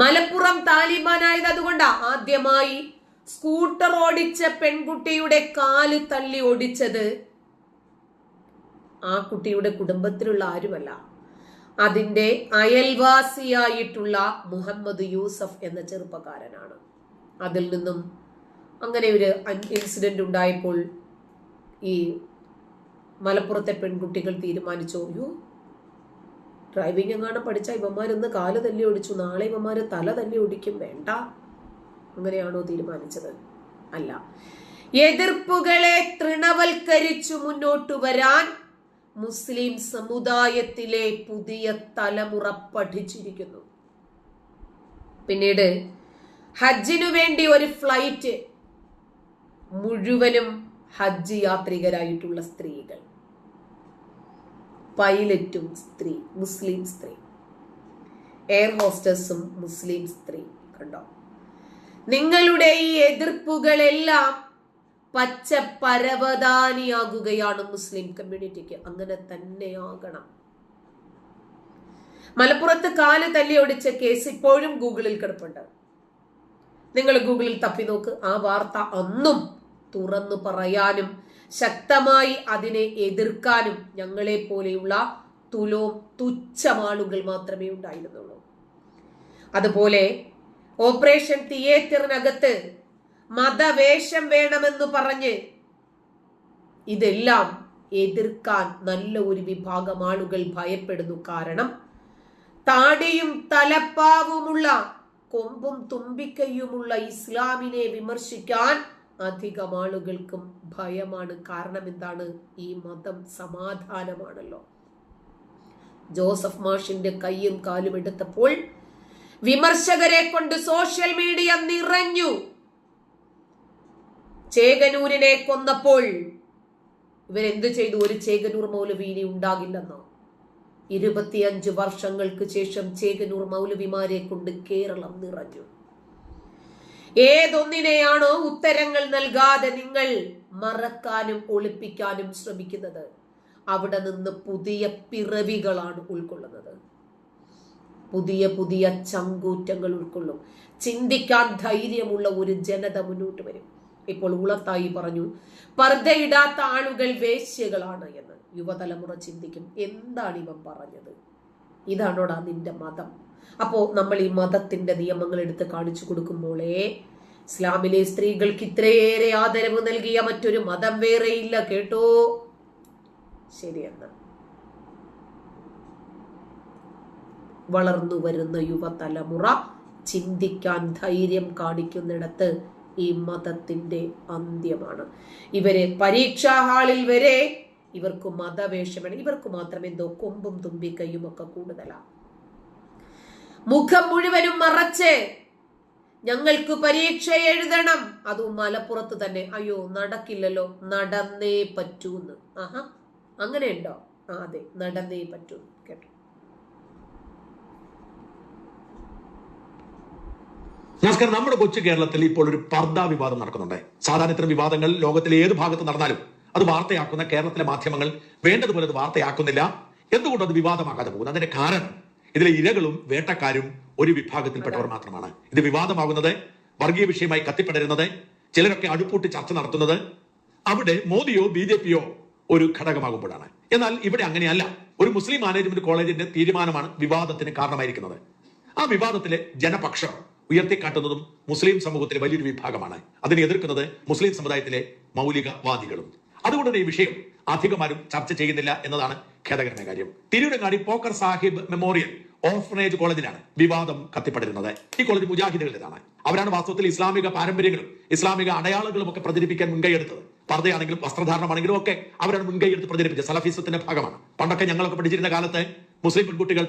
മലപ്പുറം താലിബാനായത് അതുകൊണ്ടാ ആദ്യമായി സ്കൂട്ടർ ഓടിച്ച പെൺകുട്ടിയുടെ കാൽ തള്ളി ഓടിച്ചത്. ആ കുട്ടിയുടെ കുടുംബത്തിലുള്ള ആരുമല്ല. അതിന്റെ അയൽവാസിയായിട്ടുള്ള മുഹമ്മദ് യൂസഫ് എന്ന ചെറുപ്പക്കാരനാണ്. അതിൽ നിന്നും അങ്ങനെ ഒരു ഇൻസിഡന്റ് ഉണ്ടായപ്പോൾ ഈ മലപ്പുറത്തെ പെൺകുട്ടികൾ തീരുമാനിച്ചു ഡ്രൈവിംഗ് എങ്ങാനും പഠിച്ച ഇവന്മാരിന്ന് കാൽ തല്ലി ഓടിച്ചു നാളെ ഇവന്മാർ തല തല്ലി ഓടിക്കും. വേണ്ട. അങ്ങനെയാണോ തീരുമാനിച്ചത്? അല്ല. എതിർപ്പുകളെ തൃണവൽക്കരിച്ചു മുന്നോട്ടു വരാൻ മുസ്ലിം സമുദായത്തിലെ പുതിയ തലമുറ പഠിച്ചിരിക്കുന്നു. പിന്നീട് ഹജ്ജിനു വേണ്ടി ഒരു ഫ്ലൈറ്റ് മുഴുവനും ഹജ്ജ് യാത്രികരായിട്ടുള്ള സ്ത്രീകൾ. പൈലറ്റും സ്ത്രീ മുസ്ലിം സ്ത്രീ. എയർ ഹോസ്റ്റസും മുസ്ലിം സ്ത്രീ കണ്ടോ? നിങ്ങളുടെ ഈ എതിർപ്പുകളെല്ലാം പച്ച പരവതാനിയാകുകയാണ് മുസ്ലിം കമ്മ്യൂണിറ്റിക്ക്. അങ്ങനെ തന്നെയാകണം. മലപ്പുറത്ത് കാൽ തല്ലി ഒടിച്ച കേസ് ഇപ്പോഴും ഗൂഗിളിൽ കിടപ്പുണ്ട്. നിങ്ങൾ ഗൂഗിളിൽ തപ്പി നോക്ക്. ആ വാർത്ത അന്നും തുറന്നു പറയാനും ശക്തമായി അതിനെ എതിർക്കാനും ഞങ്ങളെ പോലെയുള്ള തുലോ തുച്ഛമാളുകൾ മാത്രമേ ഉണ്ടായിരുന്നുള്ളൂ. അതുപോലെ ഓപ്പറേഷൻ തിയേറ്ററിനകത്ത് മതവേഷം വേണമെന്ന് പറഞ്ഞ് ഇതെല്ലാം എതിർക്കാൻ നല്ല ഒരു വിഭാഗം ആളുകൾ ഭയപ്പെടുന്നു. കാരണം താടിയും തലപ്പാവുമുള്ള കൊമ്പും തുമ്പിക്കൈയുമുള്ള ഇസ്ലാമിനെ വിമർശിക്കാൻ അധികം ആളുകൾക്കും ഭയമാണ്. കാരണം എന്താണ്? ഈ മതം സമാധാനമാണല്ലോ. ജോസഫ് മാഷിന്റെ കൈയും കാലും എടുത്തപ്പോൾ വിമർശകരെ കൊണ്ട് സോഷ്യൽ മീഡിയ നിറഞ്ഞു. ചേകനൂരിനെ കൊന്നപ്പോൾ ഇവരെന്ത് ചെയ്തു? ഒരു ചേകനൂർ മൗലവി ഇനി ഉണ്ടാകില്ലെന്നോ? ഇരുപത്തിയഞ്ച് വർഷങ്ങൾക്ക് ശേഷം ചേകനൂർ മൗലവിമാരെ കൊണ്ട് കേരളം നിറഞ്ഞു. ഏതൊന്നിനെയാണോ ഉത്തരങ്ങൾ നൽകാതെ നിങ്ങൾ മറക്കാനും ഒളിപ്പിക്കാനും ശ്രമിക്കുന്നത്? അവിടെ നിന്ന് പുതിയ പിറവികളാണ് ഉൾക്കൊള്ളുന്നത്. പുതിയ പുതിയ ചങ്കൂറ്റങ്ങൾ ഉൾക്കൊള്ളും. ചിന്തിക്കാൻ ധൈര്യമുള്ള ഒരു ജനത മുന്നോട്ട് വരും. ഇപ്പോൾ ഉളത്തായി പറഞ്ഞു പർദ്ദയിടാത്ത ആളുകൾ വേശ്യകളാണ് എന്ന് യുവതലമുറ ചിന്തിക്കും. എന്താണ് ഇവ പറഞ്ഞത്? ഇതാണോടാ നിന്റെ മതം? അപ്പോ നമ്മൾ ഈ മതത്തിന്റെ നിയമങ്ങൾ എടുത്ത് കാണിച്ചു കൊടുക്കുമ്പോളേ ഇസ്ലാമിലെ സ്ത്രീകൾക്ക് ഇത്രയേറെ ആദരവ് നൽകിയ മറ്റൊരു മതം വേറെയില്ല കേട്ടോ? ശരിയെന്ന. വളർന്നു വരുന്ന യുവതലമുറ ചിന്തിക്കാൻ ധൈര്യം കാണിക്കുന്നിടത്ത് ഈ മതത്തിന്റെ അന്ത്യമാണ്. ഇവരെ പരീക്ഷാ ഹാളിൽ വരെ ഇവർക്ക് മതവേഷമാണ്. ഇവർക്ക് മാത്രം എന്തോ കൊമ്പും തുമ്പിക്കൈയും ഒക്കെ കൂടുതലാണ് മുഖം മുഴുവനും മറച്ച് ഞങ്ങൾക്ക് പരീക്ഷ എഴുതണം. അതും മലപ്പുറത്ത് തന്നെ. അയ്യോ നടക്കില്ലല്ലോ. നടന്നേ പറ്റൂന്ന്. ആഹാ അങ്ങനെ ഉണ്ടോ ആ അതെ നടന്നേ പറ്റൂ കേട്ടോ. നമസ്കാരം. നമ്മുടെ കൊച്ചു കേരളത്തിൽ ഇപ്പോൾ ഒരു പർദ്ദ വിവാദം നടക്കുന്നുണ്ട്. സാധാരണ ഇത്തരം വിവാദങ്ങൾ ലോകത്തിലെ ഏത് ഭാഗത്ത് നടന്നാലും അത് വാർത്തയാക്കുന്ന കേരളത്തിലെ മാധ്യമങ്ങൾ വേണ്ടതുപോലെ അത് വാർത്തയാക്കുന്നില്ല. എന്തുകൊണ്ട് അത് വിവാദമാകാതെ പോകുന്നു? അതിന്റെ കാരണം ഇതിലെ ഇരകളും വേട്ടക്കാരും ഒരു വിഭാഗത്തിൽപ്പെട്ടവർ മാത്രമാണ്. ഇത് വിവാദമാകുന്നത് വർഗീയ വിഷയമായി കത്തിപ്പടരുന്നത് ചിലരൊക്കെ അടുപ്പൂട്ട് ചർച്ച നടത്തുന്നത്. അവിടെ മോദിയോ ബി ജെ പിയോ ഒരു ഘടകമാകുമ്പോഴാണ്. എന്നാൽ ഇവിടെ അങ്ങനെയല്ല. ഒരു മുസ്ലിം മാനേജ്മെന്റ് കോളേജിന്റെ തീരുമാനമാണ് വിവാദത്തിന് കാരണമായിരിക്കുന്നത്. ആ വിവാദത്തിലെ ജനപക്ഷം ഉയർത്തിക്കാട്ടുന്നതും മുസ്ലിം സമൂഹത്തിലെ വലിയൊരു വിഭാഗമാണ്. അതിനെ എതിർക്കുന്നത് മുസ്ലിം സമുദായത്തിലെ മൗലികവാദികളും. അതുകൊണ്ട് ഈ വിഷയം അധികമാരും ചർച്ച ചെയ്യുന്നില്ല എന്നതാണ് ഖേദകരമായ കാര്യം. തിരുവിടങ്ങാടി പോക്കർ സാഹിബ് മെമ്മോറിയൽ ഓർഫനേജ് കോളേജിലാണ് വിവാദം കത്തിപ്പടരുന്നത്. ഈ കോളേജ് മുജാഹിദുകളുടേതാണ്. അവരാണ് വാസ്തവത്തിൽ ഇസ്ലാമിക പാരമ്പര്യങ്ങളും ഇസ്ലാമിക അടയാളങ്ങളും ഒക്കെ പ്രചരിപ്പിക്കാൻ മുൻകൈയെടുത്തത്. പർദ്ദയാണെങ്കിലും വസ്ത്രധാരണമാണെങ്കിലും ഒക്കെ അവരാണ് മുൻകൈയെടുത്ത് പ്രചരിപ്പിച്ചത്. സലഫീസത്തിന്റെ ഭാഗമാണ്. പണ്ടൊക്കെ ഞങ്ങളൊക്കെ പഠിച്ചിരുന്ന കാലത്ത് മുസ്ലിം പെൺകുട്ടികൾ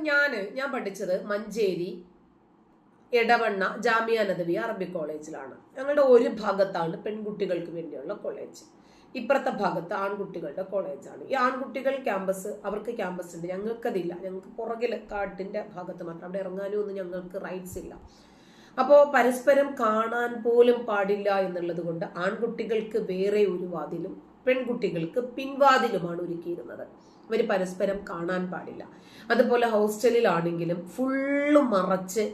ഞാൻ ഞാൻ പഠിച്ചത് മഞ്ചേരി എടവണ്ണ ജാമിയ നദവി അറബി കോളേജിലാണ്. ഞങ്ങളുടെ ഒരു ഭാഗത്താണ് പെൺകുട്ടികൾക്ക് വേണ്ടിയുള്ള കോളേജ്. ഇപ്പുറത്തെ ഭാഗത്ത് ആൺകുട്ടികളുടെ കോളേജാണ്. ഈ ആൺകുട്ടികൾ ക്യാമ്പസ് അവർക്ക് ക്യാമ്പസ് ഉണ്ട്. ഞങ്ങൾക്കതില്ല. ഞങ്ങൾക്ക് പുറകിൽ കാട്ടിന്റെ ഭാഗത്ത് മാത്രം. അവിടെ ഇറങ്ങാനും ഒന്നും ഞങ്ങൾക്ക് റൈറ്റ്സ് ഇല്ല. അപ്പോൾ പരസ്പരം കാണാൻ പോലും പാടില്ല എന്നുള്ളത് കൊണ്ട് ആൺകുട്ടികൾക്ക് വേറെ ഒരു വാതിലും പെൺകുട്ടികൾക്ക് പിൻവാതിലുമാണ് ഒരുക്കിയിരുന്നത്. അവർ പരസ്പരം കാണാൻ പാടില്ല. അതുപോലെ ഹോസ്റ്റലിലാണെങ്കിലും ഫുള്ള് മറച്ച്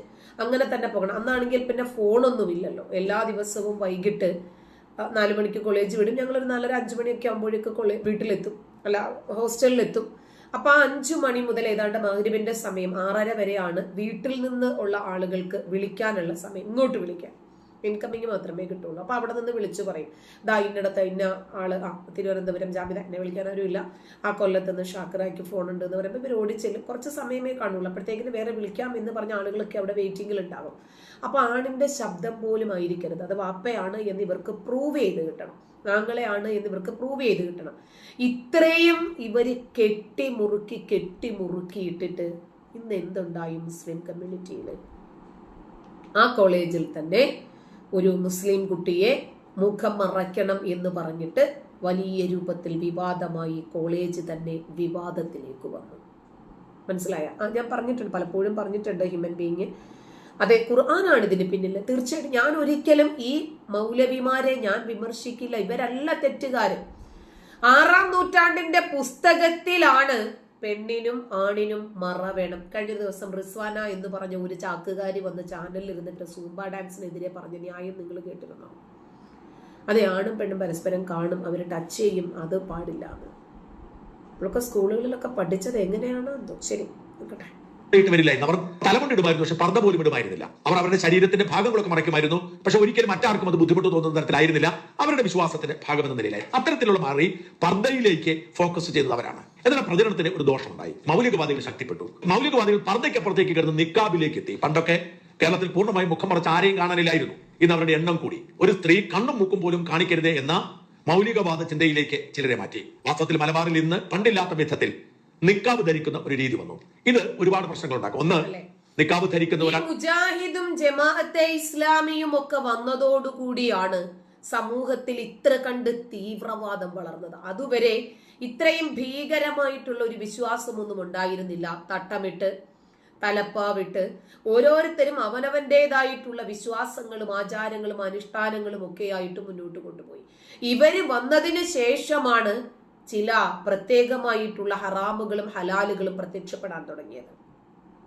അങ്ങനെ തന്നെ പോകണം. അന്നാണെങ്കിൽ പിന്നെ ഫോണൊന്നുമില്ലല്ലോ എല്ലാ ദിവസവും വൈകിട്ട് നാല് മണിക്ക് കോളേജ് വിടും. ഞങ്ങളൊരു നാലര അഞ്ച് മണിയൊക്കെ ആകുമ്പോഴേക്ക് കോളേ വീട്ടിലെത്തും. അല്ല ഹോസ്റ്റലിലെത്തും. അപ്പൊ ആ അഞ്ചു മണി മുതൽ ഏതാണ്ട് മഹരിബിന്റെ സമയം ആറര വരെയാണ് വീട്ടിൽ നിന്ന് ഉള്ള ആളുകൾക്ക് വിളിക്കാനുള്ള സമയം. ഇങ്ങോട്ട് വിളിക്കാൻ ഇൻകമിങ് മാത്രമേ കിട്ടുള്ളൂ. അപ്പോൾ അവിടെ നിന്ന് വിളിച്ചു പറയും ദാ ഇന്നടത്ത് ഇന്ന ആൾ ആ തിരുവനന്തപുരം ജാമ്യത എന്നെ വിളിക്കാൻ ആരുമില്ല. ആ കൊല്ലത്ത് നിന്ന് ഷാക്കറായ്ക്ക് ഫോൺ ഉണ്ട് എന്ന് പറയുമ്പോൾ ഇവർ ഓടിച്ചെല്ലും. കുറച്ച് സമയമേ കാണുള്ളൂ. അപ്പോഴത്തേക്കിന് വേറെ വിളിക്കാം എന്ന് പറഞ്ഞ ആളുകളൊക്കെ അവിടെ വെയിറ്റിംഗിൽ ഉണ്ടാവും അപ്പൊ ആണിന്റെ ശബ്ദം പോലും ആയിരിക്കരുത്. അത് വാപ്പയാണ് എന്ന് ഇവർക്ക് പ്രൂവ് ചെയ്ത് കിട്ടണം. ആങ്ങളെയാണ് എന്ന് ഇവർക്ക് പ്രൂവ് ചെയ്ത് കിട്ടണം. ഇത്രയും ഇവർ കെട്ടി മുറുക്കി കെട്ടി മുറുക്കി ഇട്ടിട്ട് ഇന്ന് എന്തുണ്ടായി മുസ്ലിം കമ്മ്യൂണിറ്റിയിൽ ആ കോളേജിൽ തന്നെ ഒരു മുസ്ലിം കുട്ടിയെ മുഖം മറയ്ക്കണം എന്ന് പറഞ്ഞിട്ട് വലിയ രൂപത്തിൽ വിവാദമായി കോളേജ് തന്നെ വിവാദത്തിലേക്ക് വന്നു. മനസ്സിലായ? ആ ഞാൻ പറഞ്ഞിട്ടുണ്ട് പലപ്പോഴും പറഞ്ഞിട്ടുണ്ട് ഹ്യൂമൻ ബീങ് അതെ ഖുർആനാണ് ഇതിന് പിന്നിൽ. തീർച്ചയായിട്ടും ഞാൻ ഒരിക്കലും ഈ മൗലവിമാരെ ഞാൻ വിമർശിക്കില്ല. ഇവരല്ല തെറ്റുകാരൻ ആറാം നൂറ്റാണ്ടിന്റെ പുസ്തകത്തിലാണ് പെണ്ണിനും ആണിനും മറ വേണം. കഴിഞ്ഞ ദിവസം റിസ്വാന എന്ന് പറഞ്ഞ ഒരു ചാക്കുകാരി വന്ന് ചാനലിൽ ഇരുന്നിട്ട് സൂംബ ഡാൻസിനെതിരെ പറഞ്ഞ ന്യായം നിങ്ങൾ കേട്ടിരുന്നോ അതെ ആണും പെണ്ണും പരസ്പരം കാണും അവർ ടച്ച് ചെയ്യും അത് പാടില്ല എന്ന്. നമ്മളൊക്കെ സ്കൂളുകളിലൊക്കെ പഠിച്ചത് എങ്ങനെയാണ് എന്തോ. ശരി നോക്കട്ടെ. വരില്ലായിരുന്നു. അവർ തലമുണ്ടിടുമായിരുന്നു പക്ഷെ പർദ്ദ പോലും ഇടുമായിരുന്നില്ല. അവർ അവരുടെ ശരീരത്തിന്റെ ഭാഗങ്ങളൊക്കെ മറയ്ക്കുമായിരുന്നു പക്ഷെ ഒരിക്കലും മറ്റാർക്കും അത് ബുദ്ധിമുട്ട് തോന്നുന്ന തരത്തിലായിരുന്നില്ല. അവരുടെ വിശ്വാസത്തിന്റെ ഭാഗമെന്ന നിലയിലായി അത്തരത്തിലുള്ള മാറി പർദ്ദയിലേക്ക് ഫോക്കസ് ചെയ്തത് എന്നാൽ പ്രചരണത്തിന് ഒരു ദോഷമുണ്ടായി. മൗലികവാദികൾ ശക്തിപ്പെട്ടു. മൗലികവാദികൾ പർദ്ദയ്ക്കപ്പുറത്തേക്ക് കിടന്ന് നിക്കാബിലേക്ക് എത്തി പണ്ടൊക്കെ കേരളത്തിൽ പൂർണമായും മുഖം മറച്ച് ആരെയും കാണാനില്ലായിരുന്നു. ഇന്ന് അവരുടെ എണ്ണം കൂടി. ഒരു സ്ത്രീ കണ്ണും മൂക്കും പോലും കാണിക്കരുതേ എന്ന മൗലികവാദ ചിന്തയിലേക്ക് ചിലരെ മാറ്റി. വാസ്തവത്തിൽ മലബാറിൽ ഇന്ന് പണ്ടില്ലാത്ത വിധത്തിൽ നിക്കാബ് ധരിക്കുന്ന ഒരു രീതി വന്നു. ഇത് ഒരുപാട് പ്രശ്നങ്ങൾ ഉണ്ടാക്കും ഒന്ന്? നിക്കാബ് ധരിക്കുന്ന മുജാഹിദും ജമാഅത്തെ ഇസ്ലാമിയും ഒക്കെ വന്നതോടുകൂടിയാണ് സമൂഹത്തിൽ ഇത്ര കണ്ട് തീവ്രവാദം വളർന്നത്. അതുവരെ ഇത്രയും ഭീകരമായിട്ടുള്ള ഒരു വിശ്വാസമൊന്നും ഉണ്ടായിരുന്നില്ല. തട്ടമിട്ട് തലപ്പാവിട്ട് ഓരോരുത്തരും അവനവന്റെതായിട്ടുള്ള വിശ്വാസങ്ങളും ആചാരങ്ങളും അനുഷ്ഠാനങ്ങളും ഒക്കെ ആയിട്ട് മുന്നോട്ട് കൊണ്ടുപോയി. ഇവർ വന്നതിന് ശേഷമാണ് ചില പ്രത്യേകമായിട്ടുള്ള ഹറാമുകളും ഹലാലുകളും പ്രത്യക്ഷപ്പെടാൻ തുടങ്ങിയത്.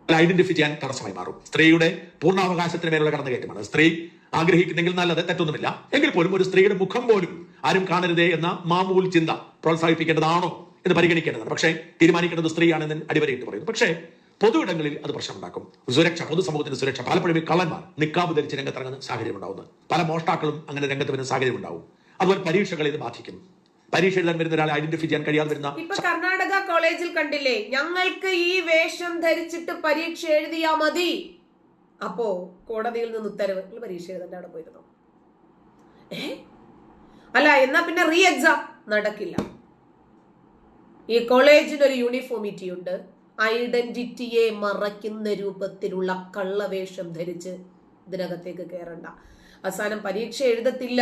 ഐഡന്റിഫൈ ചെയ്യാൻ തടസ്സമായി മാറും. സ്ത്രീയുടെ പൂർണാവകാശത്തിന് മേലുള്ള കടന്നുകയറ്റമാണ് സ്ത്രീ ആഗ്രഹിക്കുന്നെങ്കിൽ നല്ലത് തെറ്റൊന്നുമില്ല. എങ്കിൽ പോലും ഒരു സ്ത്രീയുടെ മുഖം പോലും ആരും കാണരുതേ എന്ന മാമൂൽ ചിന്ത പ്രോത്സാഹിപ്പിക്കേണ്ടതാണോ എന്ന് പരിഗണിക്കേണ്ടതാണ്. പക്ഷേ തീരുമാനിക്കേണ്ടത് സ്ത്രീയാണെന്ന് അടിവരയിട്ട് പറയുന്നു. പക്ഷേ പൊതു ഇടങ്ങളിൽ അത് പ്രശ്നമുണ്ടാക്കും. സുരക്ഷ പൊതുസമൂഹത്തിന്റെ സുരക്ഷ. പലപ്പോഴും കള്ളന്മാർ നിക്കാബ് ധരിച്ച് രംഗത്തിറങ്ങുന്ന സാഹചര്യം ഉണ്ടാവുന്നത് പല മോഷ്ടാക്കളും അങ്ങനെ രംഗത്ത് വരുന്ന സാഹചര്യം ഉണ്ടാവും അതുപോലെ പരീക്ഷകളെ ഇത് ബാധിക്കും. പരീക്ഷ എഴുതാൻ വരുന്ന ഒരാളെ ഐഡന്റിഫൈ ചെയ്യാൻ കഴിയാതെ വരുന്ന കർണാടക കോളേജിൽ കണ്ടില്ലേ ഞങ്ങൾക്ക് ഈ വേഷം ധരിച്ചിട്ട് പരീക്ഷ എഴുതിയാ മതി. അപ്പോ കോടതിയിൽ നിന്ന് ഉത്തരവ്. നിങ്ങൾ പരീക്ഷ എഴുതണ്ട അവിടെ പോയിരുന്നോ? ഏ? അല്ല എന്നാ പിന്നെ റീ എക്സാം നടക്കില്ല. ഈ കോളേജിന് ഒരു യൂണിഫോമിറ്റി ഉണ്ട് ഐഡന്റിറ്റിയെ മറയ്ക്കുന്ന രൂപത്തിലുള്ള കള്ളവേഷം ധരിച്ച് ഇതിനകത്തേക്ക് കയറണ്ട അവസാനം പരീക്ഷ എഴുതത്തില്ല.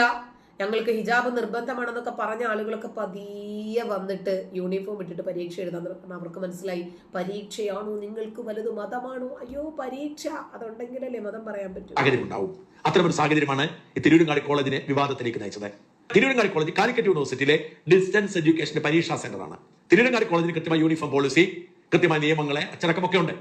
ഞങ്ങൾക്ക് ഹിജാബ് നിർബന്ധമാണെന്നൊക്കെ പറഞ്ഞ ആളുകളൊക്കെ പതിയെ വന്നിട്ട് യൂണിഫോം ഇട്ടിട്ട് പരീക്ഷ എഴുതാൻ അവർക്ക് മനസ്സിലായി പരീക്ഷയാണോ നിങ്ങൾക്ക് വലുത്? മതമാണോ? അയ്യോ പരീക്ഷ. അതുണ്ടെങ്കിലല്ലേ മതം പറയാൻ പറ്റൂ. സാഹചര്യം ഉണ്ടാവും അത്തരമൊരു സാഹചര്യമാണ് തിരൂരങ്ങാടി കോളേജിനെ വിവാദത്തിലേക്ക് നയിച്ചത്. തിരൂരങ്ങാടി കോളേജ് കാലിക്കറ്റ് യൂണിവേഴ്സിറ്റിയിലെ ഡിസ്റ്റൻസ് എഡ്യൂക്കേഷന്റെ പരീക്ഷാ സെന്ററാണ് തിരൂരങ്ങാടി കോളേജിന് കൃത്യമായ യൂണിഫോം പോളിസി കൃത്യമായ നിയമങ്ങളെ അച്ചടക്കമൊക്കെ ഉണ്ട്.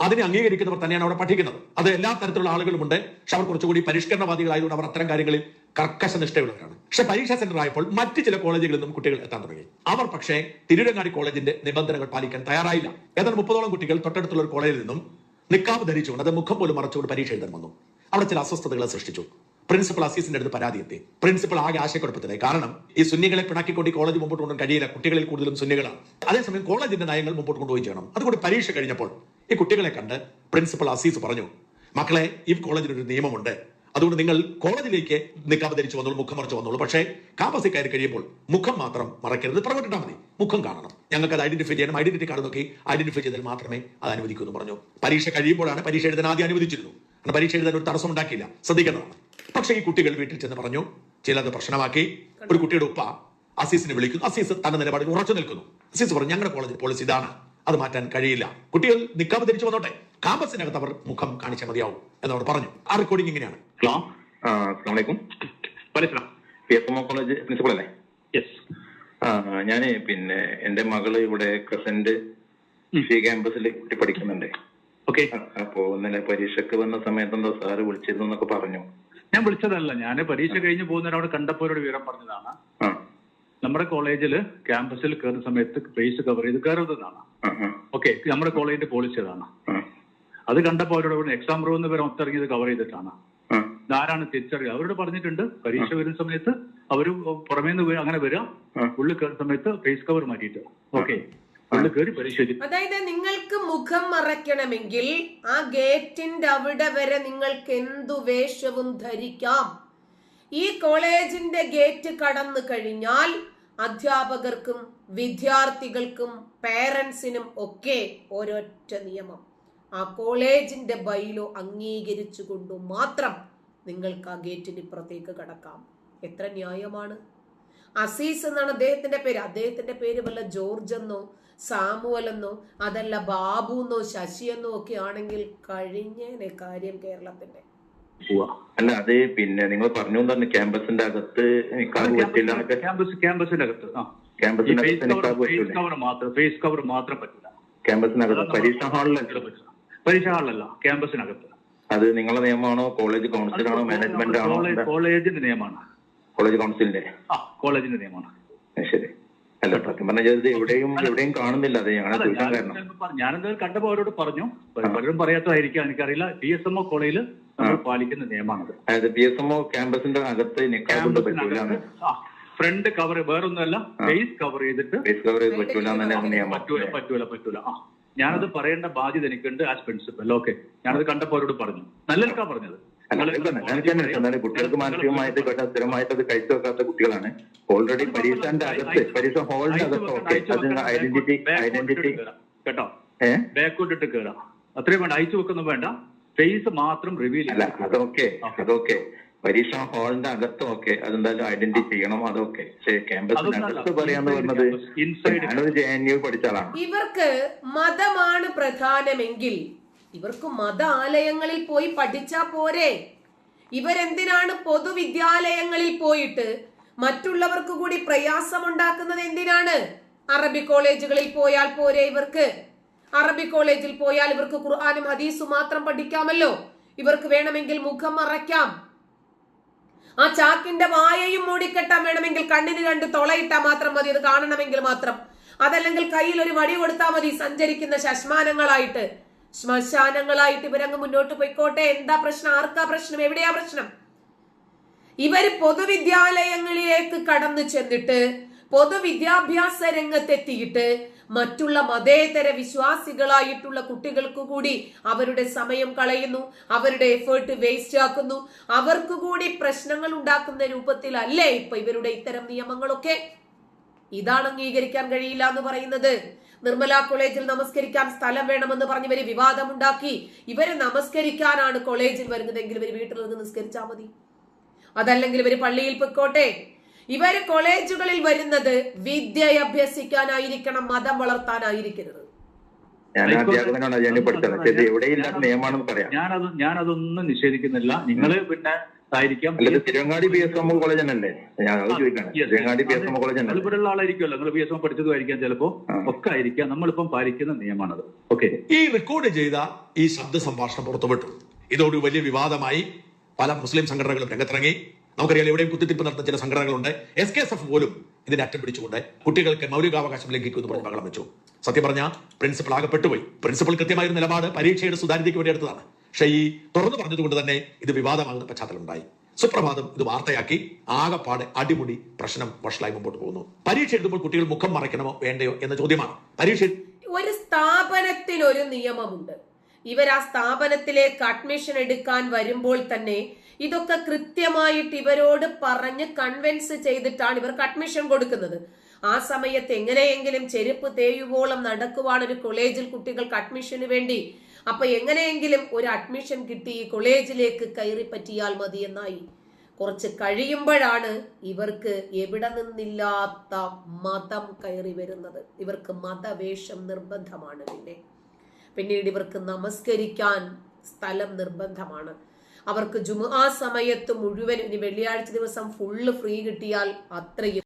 അതിനെ അംഗീകരിക്കുന്നവർ തന്നെയാണ് അവിടെ പഠിക്കുന്നത്. അത് എല്ലാ തരത്തിലുള്ള ആളുകളുമുണ്ട്. പക്ഷെ അവർ കുറച്ചുകൂടി പരിഷ്കരണവാദികളായതുകൊണ്ട് അവർ അത്തരം കാര്യങ്ങളിൽ കർക്കശ നിഷ്ഠയുള്ളവരാണ് പക്ഷെ പരീക്ഷാ സെന്റർ ആയപ്പോൾ മറ്റ് ചില കോളേജുകളിൽ നിന്നും കുട്ടികൾ എത്താൻ തുടങ്ങി. അവർ പക്ഷേ തിരൂരങ്ങാടി കോളേജിന്റെ നിബന്ധനകൾ പാലിക്കാൻ തയ്യാറായില്ല. ഏതാണ്ട് മുപ്പതോളം കുട്ടികൾ തൊട്ടടുത്തുള്ള ഒരു കോളേജിൽ നിന്നും നിക്കാവ് ധരിച്ചുകൊണ്ട് അത് മുഖം പോലും മറച്ചുകൊണ്ട് പരീക്ഷ എഴുതാൻ വന്നു. അവിടെ ചില അസ്വസ്ഥതകൾ സൃഷ്ടിച്ചു. പ്രിൻസിപ്പൽ അസീസിന്റെ അടുത്ത് പരാതി എത്തി പ്രിൻസിപ്പൽ ആകെ ആശയക്കുഴപ്പത്തിലായി. കാരണം ഈ സുന്നികളെ പിണക്കിക്കൊണ്ട് കോളേജ് മുമ്പോട്ട് കൊണ്ടും കഴിയില്ല. കുട്ടികളിൽ കൂടുതലും സുന്നികളാണ്. അതേസമയം കോളേജിന്റെ നയങ്ങൾ മുമ്പോട്ട് കൊണ്ടുപോയി ചെയ്യണം. അതുകൊണ്ട് പരീക്ഷ കഴിഞ്ഞപ്പോൾ ഈ കുട്ടികളെ കണ്ട് പ്രിൻസിപ്പൽ അസീസ് പറഞ്ഞു മക്കളെ ഈ കോളേജിൽ ഒരു നിയമമുണ്ട്. അതുകൊണ്ട് നിങ്ങൾ കോളേജിലേക്ക് നിക്കാബ് ധരിച്ചു വന്നോളൂ മുഖം മറച്ചു വന്നോളൂ. പക്ഷേ കാമ്പസിൽ കയറി കഴിയുമ്പോൾ മുഖം മാത്രം മറക്കരുത്. പ്രവർത്തിട്ടാൽ മതി. മുഖം കാണണം. ഞങ്ങൾക്ക് അത് ഐഡന്റിഫൈ ചെയ്യണം. ഐഡന്റിറ്റി കാർഡ് നോക്കി ഐഡന്റിഫൈ ചെയ്താൽ മാത്രമേ അത് അനുവദിക്കൂ എന്ന് പറഞ്ഞു. പരീക്ഷ കഴിയുമ്പോഴാണ് പരീക്ഷ എഴുതാൻ ആദ്യം അനുവദിച്ചിരുന്നു കാരണം പരീക്ഷ എഴുതാൻ ഒരു തടസ്സം ഉണ്ടാക്കിയില്ല. ശ്രദ്ധിക്കേണ്ടതാണ്. പക്ഷേ ഈ കുട്ടികൾ വീട്ടിൽ ചെന്ന് പറഞ്ഞു ചിലത് പ്രശ്നമാക്കി. ഒരു കുട്ടിയുടെ ഉപ്പ അസീസിനെ വിളിക്കുന്നു. അസീസ് തന്റെ നിലപാടിൽ ഉറച്ചു നിൽക്കുന്നു. അസീസ് പറഞ്ഞു ഞങ്ങളുടെ കോളേജ് പോളിസി ഇതാണ്. അത് മാറ്റാൻ കഴിയില്ല. കുട്ടികൾ നിക്കാബ് തിരിച്ചു വന്നോട്ടെ. ക്യാമ്പസിനകത്ത് അവർ മുഖം കാണിച്ചാൽ മതിയാവും എന്നവർ പറഞ്ഞു. ആ റെക്കോർഡിംഗ് ഇങ്ങനെയാണ്. ഞാൻ കോളേജ് പ്രിൻസിപ്പൾ അല്ലേ? യെസ് ആ ഞാൻ പിന്നെ എന്റെ മകൾ ഇവിടെ ക്രസന്റ് സി ക്യാമ്പസിൽ കുട്ടി പഠിക്കുന്നുണ്ട്. ഓക്കെ അപ്പോ ഇന്നലെ പരീക്ഷക്ക് വന്ന സമയത്ത് എന്തോ സാറ് വിളിച്ചിരുന്നു എന്നൊക്കെ പറഞ്ഞു. ഞാൻ വിളിച്ചതല്ല. ഞാൻ പരീക്ഷ കഴിഞ്ഞ് പോകുന്നവരവിടെ കണ്ടപ്പോ വിവരം പറഞ്ഞതാണ്. നമ്മുടെ കോളേജിൽ ക്യാമ്പസിൽ കയറുന്ന സമയത്ത് ഫേസ് കവർ ചെയ്ത് കയറുന്നതാണ് ഓക്കെ നമ്മുടെ കോളേജിന്റെ പോളിസി അതാണ് അത് കണ്ടപ്പോൾ അവരോട് എക്സാം റൂമിൽ വരെ ഒത്തിറങ്ങിയത് കവർ ചെയ്തിട്ടാണ്. ആരാണ് ഇതാരാണ് തിരിച്ചറിയുക? അവരോട് പറഞ്ഞിട്ടുണ്ട് പരീക്ഷ വരുന്ന സമയത്ത് അവർ പുറമേന്ന് അങ്ങനെ വരിക ഉള്ളിൽ കയറുന്ന സമയത്ത് ഫേസ് കവർ മാറ്റിയിട്ട്. ഓക്കെ ഉള്ളിൽ കയറി പരീക്ഷ അതായത് നിങ്ങൾക്ക് മുഖം മറയ്ക്കണമെങ്കിൽ ആ ഗേറ്റിന്റെ അവിടെ വരെ നിങ്ങൾക്ക് എന്തു വേഷവും ധരിക്കാം. ഈ കോളേജിന്റെ ഗേറ്റ് കടന്നു കഴിഞ്ഞാൽ അധ്യാപകർക്കും വിദ്യാർത്ഥികൾക്കും പേരൻസിനും ഒക്കെ ഒരൊറ്റ നിയമം. ആ കോളേജിന്റെ ബൈലോ അംഗീകരിച്ചുകൊണ്ട് മാത്രം നിങ്ങൾക്ക് ആ ഗേറ്റിന് ഇപ്പുറത്തേക്ക് കടക്കാം. എത്ര ന്യായമാണ്. അസീസ് എന്നാണ് അദ്ദേഹത്തിന്റെ പേര്. അദ്ദേഹത്തിന്റെ പേര് വല്ല ജോർജ് എന്നോ സാമുവൽ എന്നോ അതല്ല ബാബു എന്നോ ശശി എന്നോ ഒക്കെ ആണെങ്കിൽ കഴിഞ്ഞേനെ കാര്യം കേരളത്തിന്റെ. പോവാ. അല്ല അത് പിന്നെ നിങ്ങൾ പറഞ്ഞു തന്നെ ക്യാമ്പസിന്റെ അകത്ത് നിക്കാബ് പറ്റില്ല ക്യാമ്പസ് ക്യാമ്പസിന്റെ അകത്ത് നിക്കാബ് കവർ മാത്രം ഫേസ് കവർ മാത്രം പറ്റില്ല ക്യാമ്പസിനകത്ത് പരീക്ഷ ഹാളിലല്ല? പരീക്ഷ ഹാളിലല്ല ക്യാമ്പസിനകത്ത്. അത് നിങ്ങളുടെ നിയമമാണോ കോളേജ് കൗൺസിൽ ആണോ? മാനേജ്മെന്റ് ആണോ കോളേജിന്റെ നിയമമാണ്. കോളേജ് കൗൺസിലിന്റെ? കോളേജിന്റെ നിയമമാണ്. ശരി. അല്ല സത്യം എവിടെയും എവിടെയും കാണുന്നില്ല. അത് ഞങ്ങളെ ചോദിക്കാൻ ഞാൻ കാരണം. എന്തായാലും ഞാനെന്തായാലും കണ്ടപ്പോ അവരോട് പറഞ്ഞു. പലരും പറയാത്തതായിരിക്കാം എനിക്കറിയില്ല. പി എസ് എം ഒ കോളേജിൽ നമ്മൾ പാലിക്കുന്ന നിയമമാണത്. അതായത് പി എസ് എംഒ ക്യാമ്പസിന്റെ അകത്ത് ക്യാമ്പസിനകത്ത് ഫ്രണ്ട് കവർ വേറൊന്നുമല്ല ഫേസ് കവർ ചെയ്തിട്ട് ഫേസ് കവർ ചെയ്ത് പറ്റൂല പറ്റൂല പറ്റൂല പറ്റൂല. ആ ഞാനത് പറയേണ്ട ബാധ്യത എനിക്കുണ്ട് ആസ് പ്രിൻസിപ്പൽ ഓക്കെ ഞാനത് കണ്ടപ്പോ അവരോട് പറഞ്ഞു. നല്ലവർക്കാ പറഞ്ഞത്. കുട്ടികൾക്ക് മാനസികമായിട്ട് കേട്ടാ സ്ഥിരമായിട്ട് അത് കഴിച്ചു വെക്കാത്ത കുട്ടികളാണ്. ഓൾറെഡി പരീക്ഷന്റെ അകത്ത് പരീക്ഷ ഹോളിന്റെ അകത്ത് ഓക്കെ ഐഡന്റിറ്റി ഐഡന്റിറ്റി കേട്ടോ? ബാക്ക് ബാക്കോട്ടിട്ട് കേറാം. അത്രയും വേണ്ട. അയച്ചു വെക്കൊന്നും വേണ്ട. ഫേസ് മാത്രം റിവീൽ അല്ല അതൊക്കെ അതൊക്കെ. പരീക്ഷ ഹാളിന്റെ അകത്തും ഒക്കെ അതെന്തായാലും ഐഡന്റിഫൈ ചെയ്യണം അതൊക്കെ. അകത്ത് പറയാന്ന് പറഞ്ഞത് ഇൻസൈഡ് ഞാനൊരു ജെ എൻ യു പഠിച്ച ഇവർക്ക് മതമാണ് പ്രധാനമെങ്കിൽ ഇവർക്ക് മതാലയങ്ങളിൽ പോയി പഠിച്ചാ പോരെ. ഇവരെന്തിനാണ് പൊതുവിദ്യാലയങ്ങളിൽ പോയിട്ട് മറ്റുള്ളവർക്ക് കൂടി പ്രയാസമുണ്ടാക്കുന്നത് എന്തിനാണ്? അറബി കോളേജുകളിൽ പോയാൽ പോരെ ഇവർക്ക്. അറബി കോളേജിൽ പോയാൽ ഇവർക്ക് ഖുർആാനും ഹദീസും മാത്രം പഠിക്കാമല്ലോ. ഇവർക്ക് വേണമെങ്കിൽ മുഖം മറയ്ക്കാം. ആ ചാക്കിന്റെ വായയും മൂടിക്കെട്ടാൻ വേണമെങ്കിൽ കണ്ണിന് രണ്ട് തൊളയിട്ടാ മാത്രം മതി അത് കാണണമെങ്കിൽ മാത്രം. അതല്ലെങ്കിൽ കയ്യിൽ ഒരു വടി കൊടുത്താൽ മതി സഞ്ചരിക്കുന്ന ശശ്മാനങ്ങളായിട്ട്. ശ്മശാനങ്ങളായിട്ട് ഇവരങ്ങ് മുന്നോട്ട് പോയിക്കോട്ടെ. എന്താ പ്രശ്നം? ആർക്കാ പ്രശ്നം? എവിടെയാ പ്രശ്നം? ഇവർ പൊതുവിദ്യാലയങ്ങളിലേക്ക് കടന്നു ചെന്നിട്ട് പൊതുവിദ്യാഭ്യാസ രംഗത്തെത്തിയിട്ട് മറ്റുള്ള മതേതര വിശ്വാസികളായിട്ടുള്ള കുട്ടികൾക്ക് കൂടി അവരുടെ സമയം കളയുന്നു അവരുടെ എഫേർട്ട് വേസ്റ്റ് ആക്കുന്നു. അവർക്ക് കൂടി പ്രശ്നങ്ങൾ ഉണ്ടാക്കുന്ന രൂപത്തിലല്ലേ ഇപ്പൊ ഇവരുടെ ഇത്തരം നിയമങ്ങളൊക്കെ? ഇതാണ് അംഗീകരിക്കാൻ കഴിയില്ല എന്ന് പറയുന്നത്. നിർമ്മല കോളേജിൽ നമസ്കരിക്കാൻ സ്ഥലം വേണമെന്ന് പറഞ്ഞ് ഇവർ വിവാദമുണ്ടാക്കി. ഇവരെ നമസ്കരിക്കാനാണ് കോളേജിൽ വരുന്നതെങ്കിൽ ഇവർ വീട്ടിൽ നിന്ന് നിസ്കരിച്ചാൽ മതി. അതല്ലെങ്കിൽ ഇവർ പള്ളിയിൽ പൊയ്ക്കോട്ടെ. ഇവർ കോളേജുകളിൽ വരുന്നത് വിദ്യ അഭ്യസിക്കാനായിരിക്കണം മതം വളർത്താനായിരിക്കരുത്. ഞാൻ അധ്യാപകനാണ് ഞാൻ പഠിച്ചത് പക്ഷേ ഇത് എവിടെയില്ലാത്ത നിയമമാണെന്ന് പറയാം. ഞാനത് ഞാനതൊന്നും നിഷേധിക്കുന്നില്ല. നിങ്ങൾ പിന്നെ ആയിരിക്കാം അല്ല ഇത് Thiruvangadi P S M college തന്നെയല്ലേ? ഞാൻ അത് ചോദിക്കാണ്. തിരുവങ്ങാടി എസ് എം കോളേജ് ഇവിടെയുള്ള ആളായിരിക്കുമല്ലോ. നിങ്ങൾ ബി എസ് എം പഠിച്ചതുമായിരിക്കാം ചിലപ്പോ. ഒക്കെ ആയിരിക്കാം. നമ്മളിപ്പം പാലിക്കുന്ന നിയമമാണത്. ഓക്കെ ഈ റെക്കോർഡ് ചെയ്ത ഈ ശബ്ദ സംഭാഷണം പുറത്തുവിട്ടു. ഇതോട് വലിയ വിവാദമായി പല മുസ്ലിം സംഘടനകളും രംഗത്തിറങ്ങി. നമുക്കറിയാം എവിടെയും കുത്തിത്തിപ്പ് നടത്തുന്ന ചില സംഘടനകളുണ്ട്. എസ് കെ എസ് എഫ് പോലും ഇതിന്റെ അറ്റം പിടിച്ചുകൊണ്ട് കുട്ടികൾക്ക് മൗലികാവകാശം ലംഘിക്കുമെന്ന് പറഞ്ഞ് ബഹളം വെച്ചു സത്യം പറഞ്ഞ പ്രിൻസിപ്പൾ ആകെ പെട്ടുപോയി പ്രിൻസിപ്പൾ കൃത്യമായ നിലപാട് പരീക്ഷയുടെ സുതാര്യതയ്ക്ക് വേണ്ടി എടുത്തതാണ്. പക്ഷേ ഈ തുറന്നു പറഞ്ഞതുകൊണ്ട് തന്നെ ഇത് വിവാദമാകുന്ന പശ്ചാത്തലം ഉണ്ടായി സുപ്രഭാതം ഇത് വാർത്തയാക്കി ആകെപ്പാടെ അടിമുടി പ്രശ്നം വഷളായി മുമ്പോട്ട് പോകുന്നു. പരീക്ഷ എഴുതുമ്പോൾ കുട്ടികൾ മുഖം മറയ്ക്കണമോ വേണ്ടയോ എന്ന ചോദ്യമാണ്. പരീക്ഷ ഒരു സ്ഥാപനത്തിനൊരു നിയമമുണ്ട്. ഇവർ ആ സ്ഥാപനത്തിലേക്ക് അഡ്മിഷൻ എടുക്കാൻ വരുമ്പോൾ തന്നെ ഇതൊക്കെ കൃത്യമായിട്ട് ഇവരോട് പറഞ്ഞ് കൺവിൻസ് ചെയ്തിട്ടാണ് ഇവർക്ക് അഡ്മിഷൻ കൊടുക്കുന്നത്. ആ സമയത്ത് എങ്ങനെയെങ്കിലും ചെരുപ്പ് തേയുവോളം നടക്കുവാണ് ഒരു കോളേജിൽ കുട്ടികൾക്ക് അഡ്മിഷന് വേണ്ടി. അപ്പൊ എങ്ങനെയെങ്കിലും ഒരു അഡ്മിഷൻ കിട്ടി ഈ കോളേജിലേക്ക് കയറി പറ്റിയാൽ മതി എന്നായി കുറച്ച് കഴിയുമ്പോഴാണ് ഇവർക്ക് എവിടെ നിന്നില്ലാത്ത മതം കയറി വരുന്നത്. ഇവർക്ക് മതവേഷം നിർബന്ധമാണ് പിന്നെ. പിന്നീട് ഇവർക്ക് നമസ്കരിക്കാൻ സ്ഥലം നിർബന്ധമാണ്. അവർക്ക് ജുമുആ സമയത്ത് മുഴുവൻ ഇനി വെള്ളിയാഴ്ച ദിവസം ഫുള്ള് ഫ്രീ കിട്ടിയാൽ അത്രയും